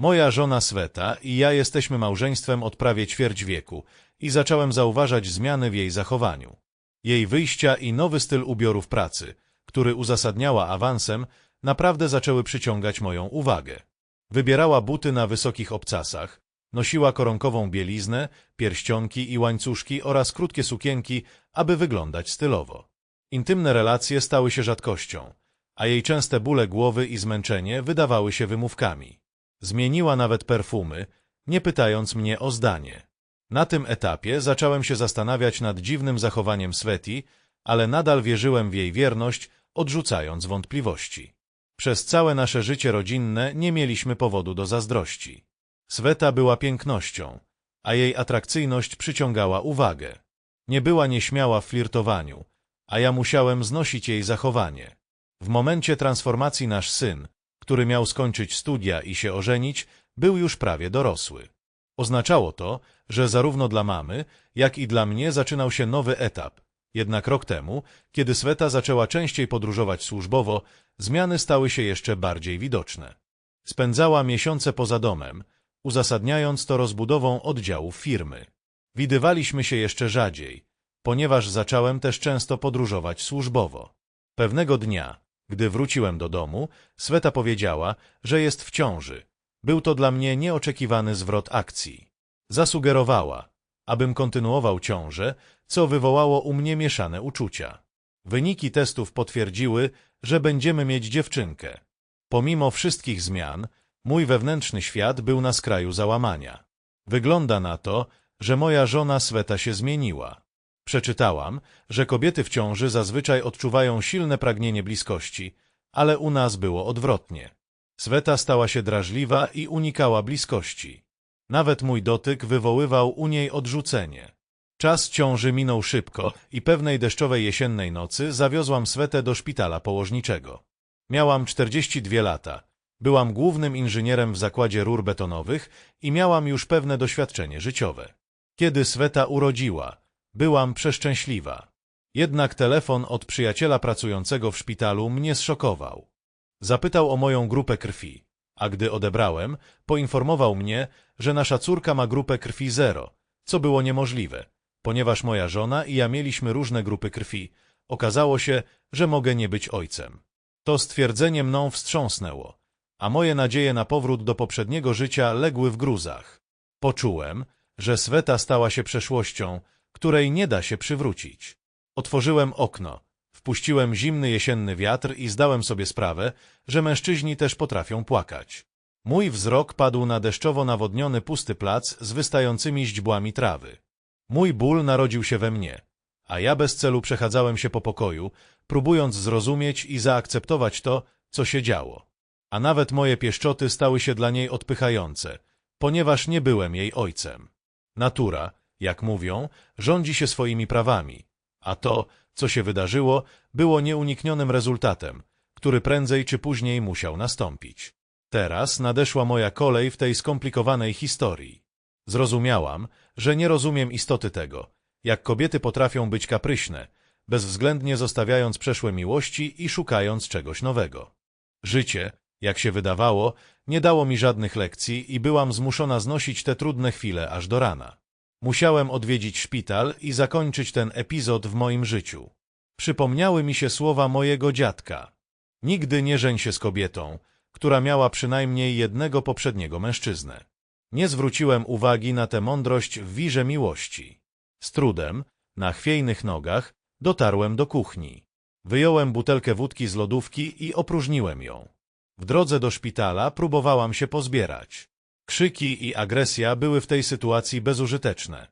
Moja żona Sweta i ja jesteśmy małżeństwem od prawie ćwierć wieku i zacząłem zauważać zmiany w jej zachowaniu. Jej wyjścia i nowy styl ubioru w pracy, który uzasadniała awansem, naprawdę zaczęły przyciągać moją uwagę. Wybierała buty na wysokich obcasach, nosiła koronkową bieliznę, pierścionki i łańcuszki oraz krótkie sukienki, aby wyglądać stylowo. Intymne relacje stały się rzadkością, a jej częste bóle głowy i zmęczenie wydawały się wymówkami. Zmieniła nawet perfumy, nie pytając mnie o zdanie. Na tym etapie zacząłem się zastanawiać nad dziwnym zachowaniem Sveti, ale nadal wierzyłem w jej wierność, odrzucając wątpliwości. Przez całe nasze życie rodzinne nie mieliśmy powodu do zazdrości. Sweta była pięknością, a jej atrakcyjność przyciągała uwagę. Nie była nieśmiała w flirtowaniu, a ja musiałem znosić jej zachowanie. W momencie transformacji nasz syn, który miał skończyć studia i się ożenić, był już prawie dorosły. Oznaczało to, że zarówno dla mamy, jak i dla mnie zaczynał się nowy etap. Jednak rok temu, kiedy Sweta zaczęła częściej podróżować służbowo, zmiany stały się jeszcze bardziej widoczne. Spędzała miesiące poza domem, uzasadniając to rozbudową oddziałów firmy. Widywaliśmy się jeszcze rzadziej, ponieważ zacząłem też często podróżować służbowo. Pewnego dnia, gdy wróciłem do domu, Sweta powiedziała, że jest w ciąży. Był to dla mnie nieoczekiwany zwrot akcji. Zasugerowała, abym kontynuował ciążę, co wywołało u mnie mieszane uczucia. Wyniki testów potwierdziły, że będziemy mieć dziewczynkę. Pomimo wszystkich zmian, mój wewnętrzny świat był na skraju załamania. Wygląda na to, że moja żona Sweta się zmieniła. Przeczytałam, że kobiety w ciąży zazwyczaj odczuwają silne pragnienie bliskości, ale u nas było odwrotnie. Sweta stała się drażliwa i unikała bliskości. Nawet mój dotyk wywoływał u niej odrzucenie. Czas ciąży minął szybko i pewnej deszczowej jesiennej nocy zawiozłam Swetę do szpitala położniczego. Miałam 42 lata, byłam głównym inżynierem w zakładzie rur betonowych i miałam już pewne doświadczenie życiowe. Kiedy Sweta urodziła, byłam przeszczęśliwa. Jednak telefon od przyjaciela pracującego w szpitalu mnie zszokował. Zapytał o moją grupę krwi, a gdy odebrałem, poinformował mnie, że nasza córka ma grupę krwi zero, co było niemożliwe, ponieważ moja żona i ja mieliśmy różne grupy krwi. Okazało się, że mogę nie być ojcem. To stwierdzenie mną wstrząsnęło, a moje nadzieje na powrót do poprzedniego życia legły w gruzach. Poczułem, że Sweta stała się przeszłością, której nie da się przywrócić. Otworzyłem okno, wpuściłem zimny jesienny wiatr i zdałem sobie sprawę, że mężczyźni też potrafią płakać. Mój wzrok padł na deszczowo nawodniony pusty plac z wystającymi źdźbłami trawy. Mój ból narodził się we mnie, a ja bez celu przechadzałem się po pokoju, próbując zrozumieć i zaakceptować to, co się działo. A nawet moje pieszczoty stały się dla niej odpychające, ponieważ nie byłem jej ojcem. Natura, jak mówią, rządzi się swoimi prawami, a to, co się wydarzyło, było nieuniknionym rezultatem, który prędzej czy później musiał nastąpić. Teraz nadeszła moja kolej w tej skomplikowanej historii. Zrozumiałam, że nie rozumiem istoty tego, jak kobiety potrafią być kapryśne, bezwzględnie zostawiając przeszłe miłości i szukając czegoś nowego. Życie, jak się wydawało, nie dało mi żadnych lekcji i byłam zmuszona znosić te trudne chwile aż do rana. Musiałem odwiedzić szpital i zakończyć ten epizod w moim życiu. Przypomniały mi się słowa mojego dziadka. Nigdy nie żeń się z kobietą, która miała przynajmniej jednego poprzedniego mężczyznę. Nie zwróciłem uwagi na tę mądrość w wirze miłości. Z trudem, na chwiejnych nogach, dotarłem do kuchni. Wyjąłem butelkę wódki z lodówki i opróżniłem ją. W drodze do szpitala próbowałam się pozbierać. Krzyki i agresja były w tej sytuacji bezużyteczne.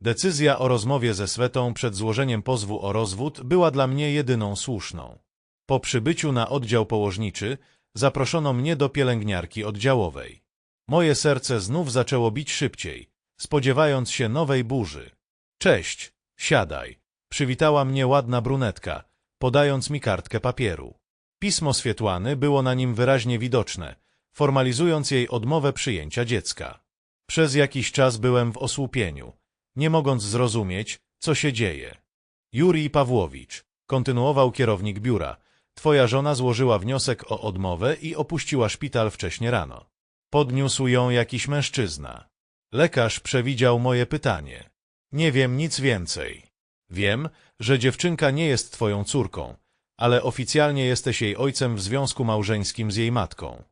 Decyzja o rozmowie ze Swetą przed złożeniem pozwu o rozwód była dla mnie jedyną słuszną. Po przybyciu na oddział położniczy zaproszono mnie do pielęgniarki oddziałowej. Moje serce znów zaczęło bić szybciej, spodziewając się nowej burzy. Cześć, siadaj. Przywitała mnie ładna brunetka, podając mi kartkę papieru. Pismo Swietłany było na nim wyraźnie widoczne, formalizując jej odmowę przyjęcia dziecka. Przez jakiś czas byłem w osłupieniu, nie mogąc zrozumieć, co się dzieje. Jurij Pawłowicz, kontynuował kierownik biura, twoja żona złożyła wniosek o odmowę i opuściła szpital wcześnie rano. Podniósł ją jakiś mężczyzna. Lekarz przewidział moje pytanie. Nie wiem nic więcej. Wiem, że dziewczynka nie jest twoją córką, ale oficjalnie jesteś jej ojcem w związku małżeńskim z jej matką.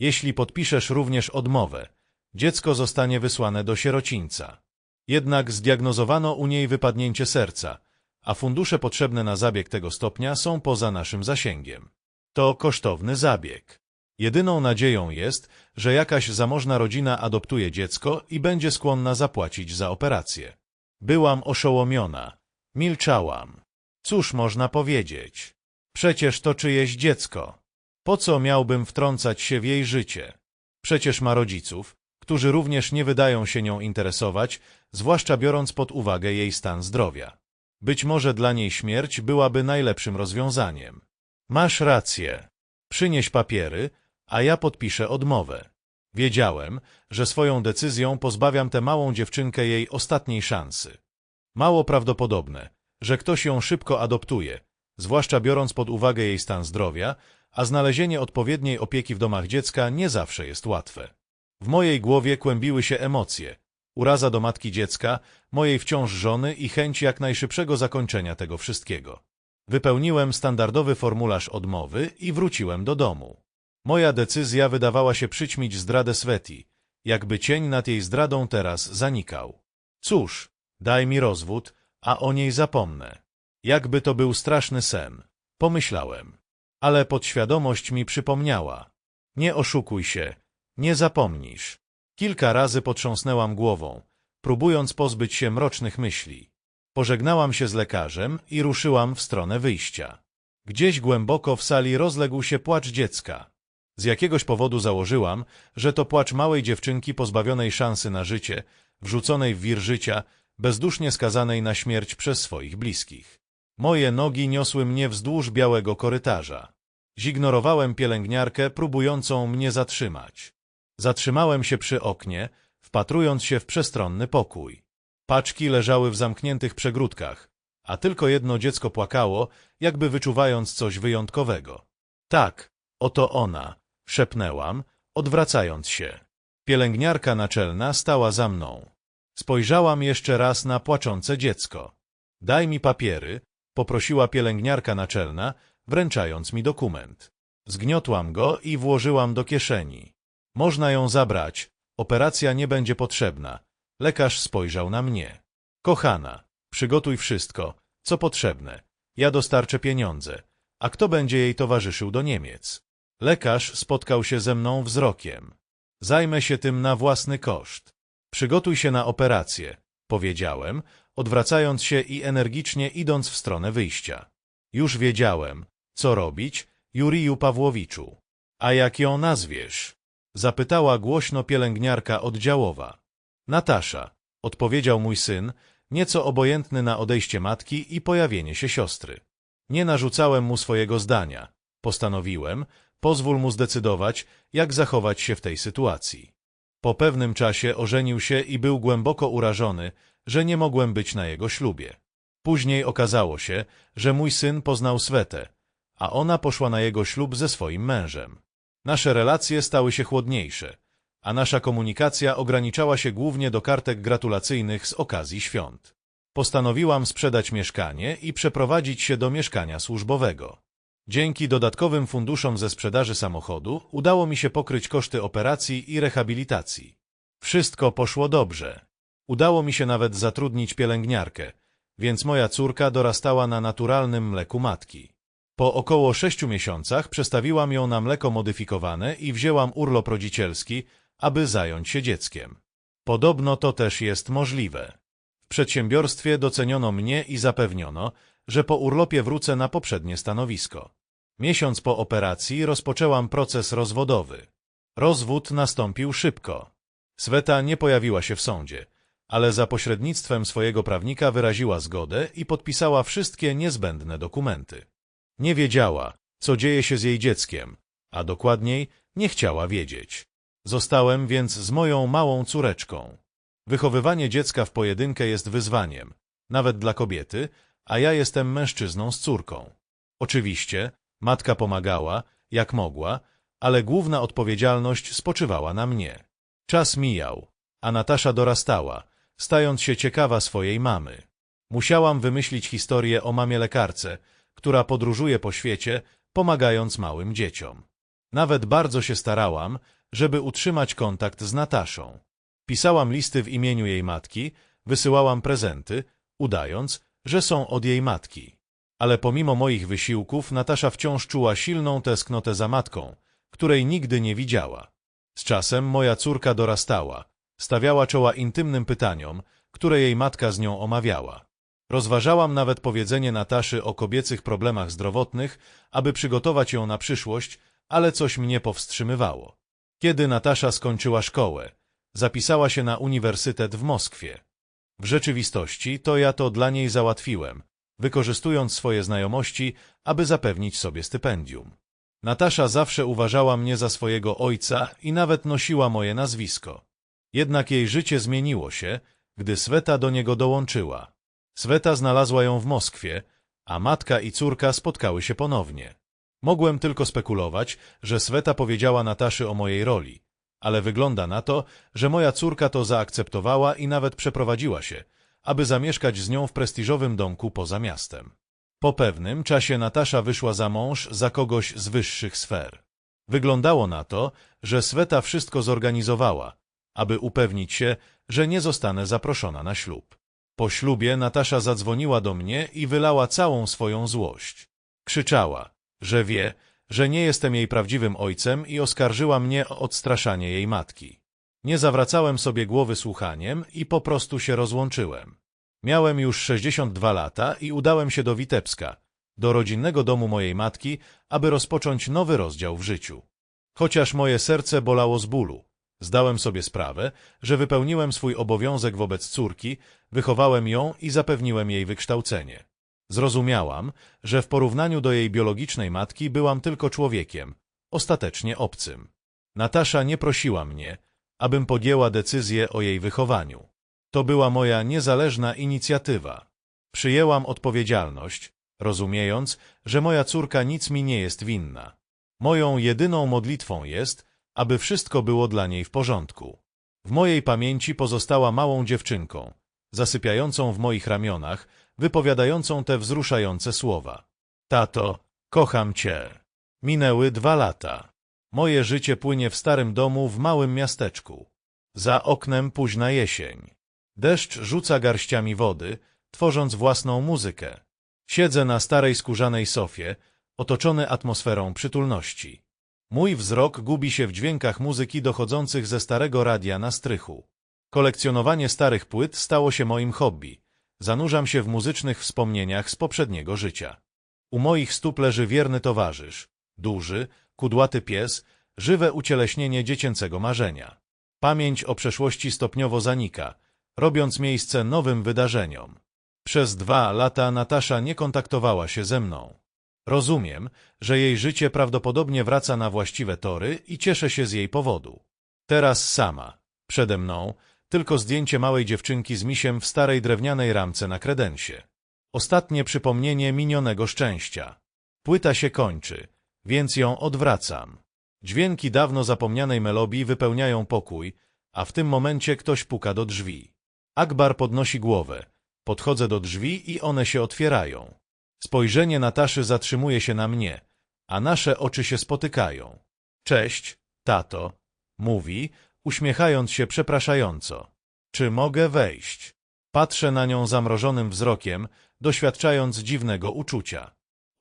Jeśli podpiszesz również odmowę, dziecko zostanie wysłane do sierocińca. Jednak zdiagnozowano u niej wypadnięcie serca, a fundusze potrzebne na zabieg tego stopnia są poza naszym zasięgiem. To kosztowny zabieg. Jedyną nadzieją jest, że jakaś zamożna rodzina adoptuje dziecko i będzie skłonna zapłacić za operację. Byłam oszołomiona. Milczałam. Cóż można powiedzieć? Przecież to czyjeś dziecko. Po co miałbym wtrącać się w jej życie? Przecież ma rodziców, którzy również nie wydają się nią interesować, zwłaszcza biorąc pod uwagę jej stan zdrowia. Być może dla niej śmierć byłaby najlepszym rozwiązaniem. Masz rację. Przynieś papiery, a ja podpiszę odmowę. Wiedziałem, że swoją decyzją pozbawiam tę małą dziewczynkę jej ostatniej szansy. Mało prawdopodobne, że ktoś ją szybko adoptuje, zwłaszcza biorąc pod uwagę jej stan zdrowia, a znalezienie odpowiedniej opieki w domach dziecka nie zawsze jest łatwe. W mojej głowie kłębiły się emocje, uraza do matki dziecka, mojej wciąż żony i chęć jak najszybszego zakończenia tego wszystkiego. Wypełniłem standardowy formularz odmowy i wróciłem do domu. Moja decyzja wydawała się przyćmić zdradę Sveti, jakby cień nad jej zdradą teraz zanikał. Cóż, daj mi rozwód, a o niej zapomnę. Jakby to był straszny sen. Pomyślałem. Ale podświadomość mi przypomniała. Nie oszukuj się, nie zapomnisz. Kilka razy potrząsnęłam głową, próbując pozbyć się mrocznych myśli. Pożegnałam się z lekarzem i ruszyłam w stronę wyjścia. Gdzieś głęboko w sali rozległ się płacz dziecka. Z jakiegoś powodu założyłam, że to płacz małej dziewczynki pozbawionej szansy na życie, wrzuconej w wir życia, bezdusznie skazanej na śmierć przez swoich bliskich. Moje nogi niosły mnie wzdłuż białego korytarza. Zignorowałem pielęgniarkę, próbującą mnie zatrzymać. Zatrzymałem się przy oknie, wpatrując się w przestronny pokój. Paczki leżały w zamkniętych przegródkach, a tylko jedno dziecko płakało, jakby wyczuwając coś wyjątkowego. Tak, oto ona, szepnęłam, odwracając się. Pielęgniarka naczelna stała za mną. Spojrzałam jeszcze raz na płaczące dziecko. Daj mi papiery, poprosiła pielęgniarka naczelna, wręczając mi dokument. Zgniotłam go i włożyłam do kieszeni. Można ją zabrać, operacja nie będzie potrzebna. Lekarz spojrzał na mnie. Kochana, przygotuj wszystko, co potrzebne. Ja dostarczę pieniądze. A kto będzie jej towarzyszył do Niemiec? Lekarz spotkał się ze mną wzrokiem. Zajmę się tym na własny koszt. Przygotuj się na operację, powiedziałem, odwracając się i energicznie idąc w stronę wyjścia. Już wiedziałem, co robić, Juriju Pawłowiczu. A jak ją nazwiesz? Zapytała głośno pielęgniarka oddziałowa. Natasza, odpowiedział mój syn, nieco obojętny na odejście matki i pojawienie się siostry. Nie narzucałem mu swojego zdania. Postanowiłem, pozwól mu zdecydować, jak zachować się w tej sytuacji. Po pewnym czasie ożenił się i był głęboko urażony, że nie mogłem być na jego ślubie. Później okazało się, że mój syn poznał Swetę, a ona poszła na jego ślub ze swoim mężem. Nasze relacje stały się chłodniejsze, a nasza komunikacja ograniczała się głównie do kartek gratulacyjnych z okazji świąt. Postanowiłam sprzedać mieszkanie i przeprowadzić się do mieszkania służbowego. Dzięki dodatkowym funduszom ze sprzedaży samochodu udało mi się pokryć koszty operacji i rehabilitacji. Wszystko poszło dobrze. Udało mi się nawet zatrudnić pielęgniarkę, więc moja córka dorastała na naturalnym mleku matki. Po około sześciu miesiącach przestawiłam ją na mleko modyfikowane i wzięłam urlop rodzicielski, aby zająć się dzieckiem. Podobno to też jest możliwe. W przedsiębiorstwie doceniono mnie i zapewniono, że po urlopie wrócę na poprzednie stanowisko. Miesiąc po operacji rozpoczęłam proces rozwodowy. Rozwód nastąpił szybko. Sweta nie pojawiła się w sądzie, ale za pośrednictwem swojego prawnika wyraziła zgodę i podpisała wszystkie niezbędne dokumenty. Nie wiedziała, co dzieje się z jej dzieckiem, a dokładniej nie chciała wiedzieć. Zostałem więc z moją małą córeczką. Wychowywanie dziecka w pojedynkę jest wyzwaniem, nawet dla kobiety, a ja jestem mężczyzną z córką. Oczywiście, matka pomagała, jak mogła, ale główna odpowiedzialność spoczywała na mnie. Czas mijał, a Natasza dorastała, stając się ciekawa swojej mamy. Musiałam wymyślić historię o mamie lekarce, która podróżuje po świecie, pomagając małym dzieciom. Nawet bardzo się starałam, żeby utrzymać kontakt z Nataszą. Pisałam listy w imieniu jej matki, wysyłałam prezenty, udając, że są od jej matki. Ale pomimo moich wysiłków Natasza wciąż czuła silną tęsknotę za matką, której nigdy nie widziała. Z czasem moja córka dorastała, stawiała czoła intymnym pytaniom, które jej matka z nią omawiała. Rozważałam nawet powiedzenie Nataszy o kobiecych problemach zdrowotnych, aby przygotować ją na przyszłość, ale coś mnie powstrzymywało. Kiedy Natasza skończyła szkołę, zapisała się na uniwersytet w Moskwie. W rzeczywistości to ja to dla niej załatwiłem, wykorzystując swoje znajomości, aby zapewnić sobie stypendium. Natasza zawsze uważała mnie za swojego ojca i nawet nosiła moje nazwisko. Jednak jej życie zmieniło się, gdy Sweta do niego dołączyła. Sweta znalazła ją w Moskwie, a matka i córka spotkały się ponownie. Mogłem tylko spekulować, że Sweta powiedziała Nataszy o mojej roli, ale wygląda na to, że moja córka to zaakceptowała i nawet przeprowadziła się, aby zamieszkać z nią w prestiżowym domku poza miastem. Po pewnym czasie Natasza wyszła za mąż za kogoś z wyższych sfer. Wyglądało na to, że Sweta wszystko zorganizowała, aby upewnić się, że nie zostanę zaproszona na ślub. Po ślubie Natasza zadzwoniła do mnie i wylała całą swoją złość. Krzyczała, że wie, że nie jestem jej prawdziwym ojcem i oskarżyła mnie o odstraszanie jej matki. Nie zawracałem sobie głowy słuchaniem i po prostu się rozłączyłem. Miałem już 62 lata i udałem się do Witebska, do rodzinnego domu mojej matki, aby rozpocząć nowy rozdział w życiu. Chociaż moje serce bolało z bólu, zdałem sobie sprawę, że wypełniłem swój obowiązek wobec córki, wychowałem ją i zapewniłem jej wykształcenie. Zrozumiałam, że w porównaniu do jej biologicznej matki byłam tylko człowiekiem, ostatecznie obcym. Natasza nie prosiła mnie, abym podjęła decyzję o jej wychowaniu. To była moja niezależna inicjatywa. Przyjęłam odpowiedzialność, rozumiejąc, że moja córka nic mi nie jest winna. Moją jedyną modlitwą jest, aby wszystko było dla niej w porządku. W mojej pamięci pozostała małą dziewczynką, zasypiającą w moich ramionach, wypowiadającą te wzruszające słowa. Tato, kocham cię. Minęły dwa lata. Moje życie płynie w starym domu w małym miasteczku. Za oknem późna jesień. Deszcz rzuca garściami wody, tworząc własną muzykę. Siedzę na starej skórzanej sofie, otoczony atmosferą przytulności. Mój wzrok gubi się w dźwiękach muzyki dochodzących ze starego radia na strychu. Kolekcjonowanie starych płyt stało się moim hobby. Zanurzam się w muzycznych wspomnieniach z poprzedniego życia. U moich stóp leży wierny towarzysz, duży, kudłaty pies, żywe ucieleśnienie dziecięcego marzenia. Pamięć o przeszłości stopniowo zanika, robiąc miejsce nowym wydarzeniom. Przez dwa lata Natasza nie kontaktowała się ze mną. Rozumiem, że jej życie prawdopodobnie wraca na właściwe tory i cieszę się z jej powodu. Teraz sama, przede mną, tylko zdjęcie małej dziewczynki z misiem w starej drewnianej ramce na kredensie. Ostatnie przypomnienie minionego szczęścia. Płyta się kończy, więc ją odwracam. Dźwięki dawno zapomnianej melodii wypełniają pokój, a w tym momencie ktoś puka do drzwi. Akbar podnosi głowę. Podchodzę do drzwi i one się otwierają. Spojrzenie Nataszy zatrzymuje się na mnie, a nasze oczy się spotykają. Cześć, tato, mówi, uśmiechając się przepraszająco. Czy mogę wejść? Patrzę na nią zamrożonym wzrokiem, doświadczając dziwnego uczucia.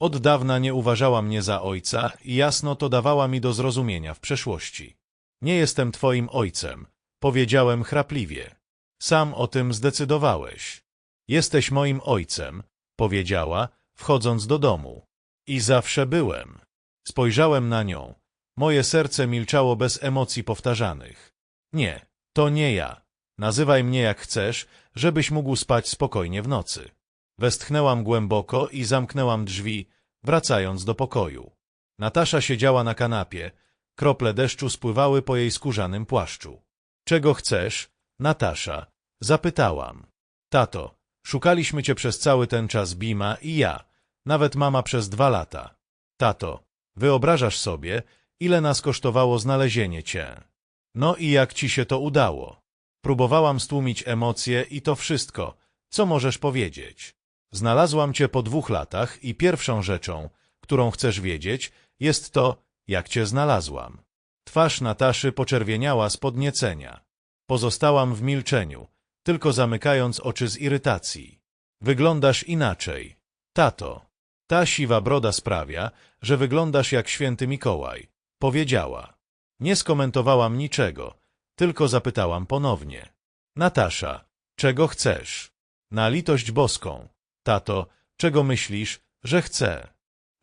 Od dawna nie uważała mnie za ojca i jasno to dawała mi do zrozumienia w przeszłości. Nie jestem twoim ojcem, powiedziałem chrapliwie. Sam o tym zdecydowałeś. Jesteś moim ojcem, powiedziała, wchodząc do domu. I zawsze byłem. Spojrzałem na nią. Moje serce milczało bez emocji powtarzanych. Nie, to nie ja. Nazywaj mnie jak chcesz, żebyś mógł spać spokojnie w nocy. Westchnęłam głęboko i zamknęłam drzwi, wracając do pokoju. Natasza siedziała na kanapie, krople deszczu spływały po jej skórzanym płaszczu. Czego chcesz? Natasza. Zapytałam. Tato, szukaliśmy cię przez cały ten czas Bima i ja, nawet mama przez dwa lata. Tato, wyobrażasz sobie, Ile nas kosztowało znalezienie cię? No i jak ci się to udało? Próbowałam stłumić emocje i to wszystko, co możesz powiedzieć. Znalazłam cię po dwóch latach i pierwszą rzeczą, którą chcesz wiedzieć, jest to, jak cię znalazłam. Twarz Nataszy poczerwieniała z podniecenia. Pozostałam w milczeniu, tylko zamykając oczy z irytacji. Wyglądasz inaczej. Tato, ta siwa broda sprawia, że wyglądasz jak święty Mikołaj. Powiedziała. Nie skomentowałam niczego, tylko zapytałam ponownie. Natasza, czego chcesz? Na litość boską. Tato, czego myślisz, że chcę?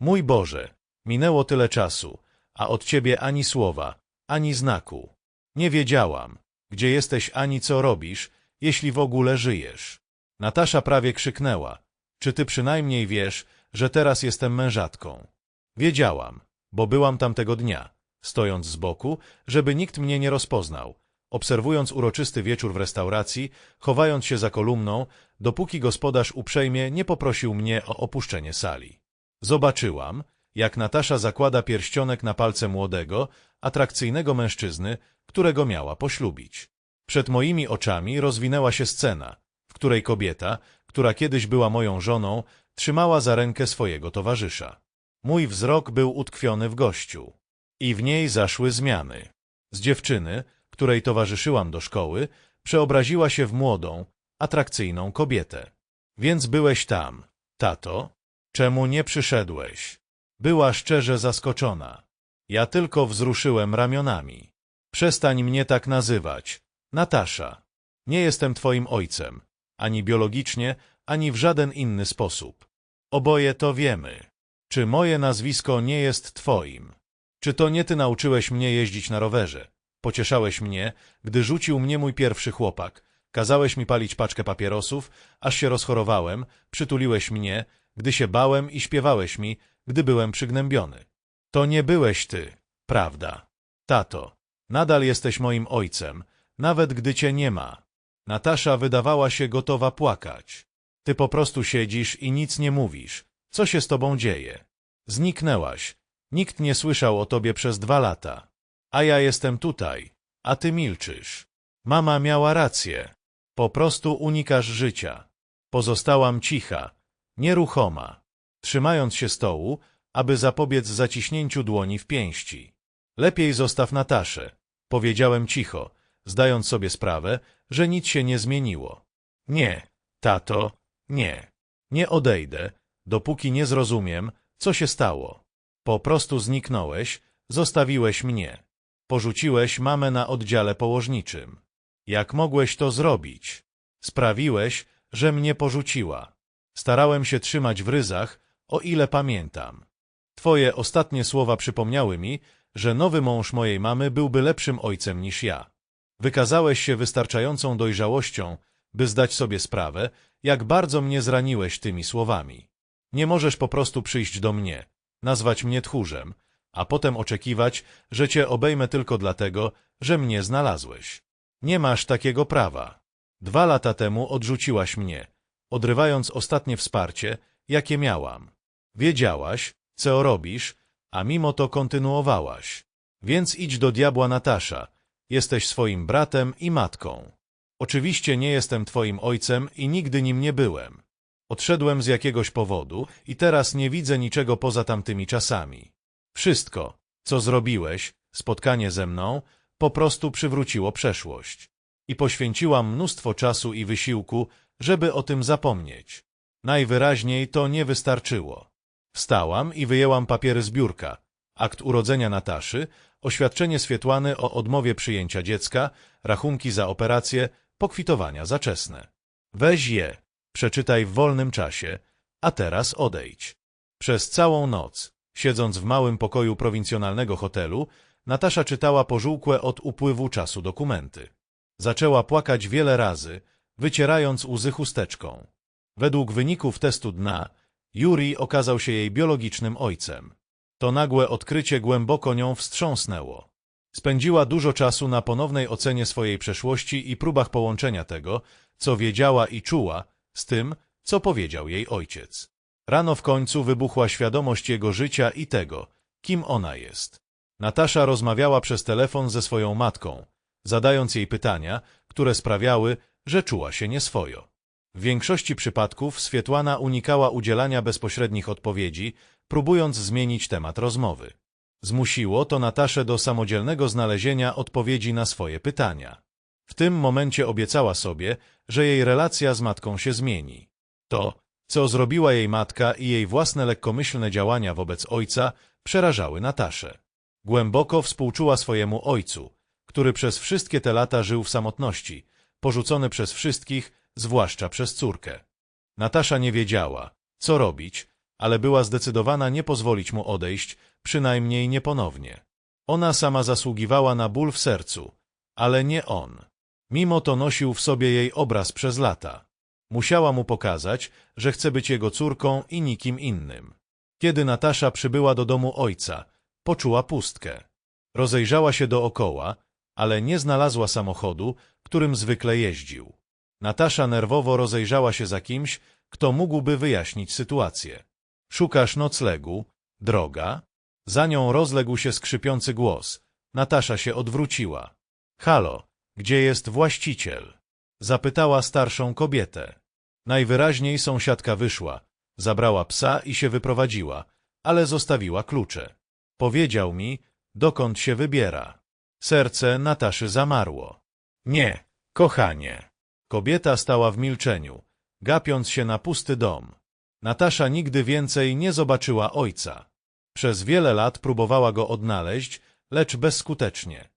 Mój Boże, minęło tyle czasu, a od ciebie ani słowa, ani znaku. Nie wiedziałam, gdzie jesteś ani co robisz, jeśli w ogóle żyjesz. Natasza prawie krzyknęła. Czy ty przynajmniej wiesz, że teraz jestem mężatką? Wiedziałam, bo byłam tamtego dnia, stojąc z boku, żeby nikt mnie nie rozpoznał, obserwując uroczysty wieczór w restauracji, chowając się za kolumną, dopóki gospodarz uprzejmie nie poprosił mnie o opuszczenie sali. Zobaczyłam, jak Natasza zakłada pierścionek na palce młodego, atrakcyjnego mężczyzny, którego miała poślubić. Przed moimi oczami rozwinęła się scena, w której kobieta, która kiedyś była moją żoną, trzymała za rękę swojego towarzysza. Mój wzrok był utkwiony w gościu. I w niej zaszły zmiany. Z dziewczyny, której towarzyszyłam do szkoły, przeobraziła się w młodą, atrakcyjną kobietę. Więc byłeś tam, tato? Czemu nie przyszedłeś? Była szczerze zaskoczona. Ja tylko wzruszyłem ramionami. Przestań mnie tak nazywać. Natasza. Nie jestem twoim ojcem. Ani biologicznie, ani w żaden inny sposób. Oboje to wiemy. Czy moje nazwisko nie jest twoim? Czy to nie ty nauczyłeś mnie jeździć na rowerze? Pocieszałeś mnie, gdy rzucił mnie mój pierwszy chłopak. Kazałeś mi palić paczkę papierosów, aż się rozchorowałem, przytuliłeś mnie, gdy się bałem i śpiewałeś mi, gdy byłem przygnębiony. To nie byłeś ty, prawda? Tato, nadal jesteś moim ojcem, nawet gdy cię nie ma. Natasza wydawała się gotowa płakać. Ty po prostu siedzisz i nic nie mówisz. Co się z tobą dzieje? Zniknęłaś. Nikt nie słyszał o tobie przez dwa lata. A ja jestem tutaj, a ty milczysz. Mama miała rację. Po prostu unikasz życia. Pozostałam cicha, nieruchoma, trzymając się stołu, aby zapobiec zaciśnięciu dłoni w pięści. Lepiej zostaw Nataszę, powiedziałem cicho, zdając sobie sprawę, że nic się nie zmieniło. Nie, tato, nie. Nie odejdę, dopóki nie zrozumiem, co się stało. Po prostu zniknąłeś, zostawiłeś mnie. Porzuciłeś mamę na oddziale położniczym. Jak mogłeś to zrobić? Sprawiłeś, że mnie porzuciła. Starałem się trzymać w ryzach, o ile pamiętam. Twoje ostatnie słowa przypomniały mi, że nowy mąż mojej mamy byłby lepszym ojcem niż ja. Wykazałeś się wystarczającą dojrzałością, by zdać sobie sprawę, jak bardzo mnie zraniłeś tymi słowami. Nie możesz po prostu przyjść do mnie, nazwać mnie tchórzem, a potem oczekiwać, że cię obejmę tylko dlatego, że mnie znalazłeś. Nie masz takiego prawa. Dwa lata temu odrzuciłaś mnie, odrywając ostatnie wsparcie, jakie miałam. Wiedziałaś, co robisz, a mimo to kontynuowałaś. Więc idź do diabła Natasza, jesteś swoim bratem i matką. Oczywiście nie jestem twoim ojcem i nigdy nim nie byłem. Odszedłem z jakiegoś powodu i teraz nie widzę niczego poza tamtymi czasami. Wszystko, co zrobiłeś, spotkanie ze mną, po prostu przywróciło przeszłość. I poświęciłam mnóstwo czasu i wysiłku, żeby o tym zapomnieć. Najwyraźniej to nie wystarczyło. Wstałam i wyjęłam papiery z biurka, akt urodzenia Nataszy, oświadczenie Swietłany o odmowie przyjęcia dziecka, rachunki za operację, pokwitowania zaczesne. Weź je, przeczytaj w wolnym czasie, a teraz odejdź. Przez całą noc, siedząc w małym pokoju prowincjonalnego hotelu, Natasza czytała pożółkłe od upływu czasu dokumenty. Zaczęła płakać wiele razy, wycierając łzy chusteczką. Według wyników testu dna, Juri okazał się jej biologicznym ojcem. To nagłe odkrycie głęboko nią wstrząsnęło. Spędziła dużo czasu na ponownej ocenie swojej przeszłości i próbach połączenia tego, co wiedziała i czuła, z tym, co powiedział jej ojciec. Rano w końcu wybuchła świadomość jego życia i tego, kim ona jest. Natasza rozmawiała przez telefon ze swoją matką, zadając jej pytania, które sprawiały, że czuła się nieswojo. W większości przypadków Swietłana unikała udzielania bezpośrednich odpowiedzi, próbując zmienić temat rozmowy. Zmusiło to Nataszę do samodzielnego znalezienia odpowiedzi na swoje pytania. W tym momencie obiecała sobie, że jej relacja z matką się zmieni. To, co zrobiła jej matka i jej własne lekkomyślne działania wobec ojca, przerażały Nataszę. Głęboko współczuła swojemu ojcu, który przez wszystkie te lata żył w samotności, porzucony przez wszystkich, zwłaszcza przez córkę. Natasza nie wiedziała, co robić, ale była zdecydowana nie pozwolić mu odejść, przynajmniej nie ponownie. Ona sama zasługiwała na ból w sercu, ale nie on. Mimo to nosił w sobie jej obraz przez lata. Musiała mu pokazać, że chce być jego córką i nikim innym. Kiedy Natasza przybyła do domu ojca, poczuła pustkę. Rozejrzała się dookoła, ale nie znalazła samochodu, którym zwykle jeździł. Natasza nerwowo rozejrzała się za kimś, kto mógłby wyjaśnić sytuację. Szukasz noclegu? Droga? Za nią rozległ się skrzypiący głos. Natasza się odwróciła. Halo, gdzie jest właściciel? Zapytała starszą kobietę. Najwyraźniej sąsiadka wyszła, zabrała psa i się wyprowadziła, ale zostawiła klucze. Powiedział mi, dokąd się wybiera. Serce Nataszy zamarło. Nie, kochanie. Kobieta stała w milczeniu, gapiąc się na pusty dom. Natasza nigdy więcej nie zobaczyła ojca. Przez wiele lat próbowała go odnaleźć, lecz bezskutecznie.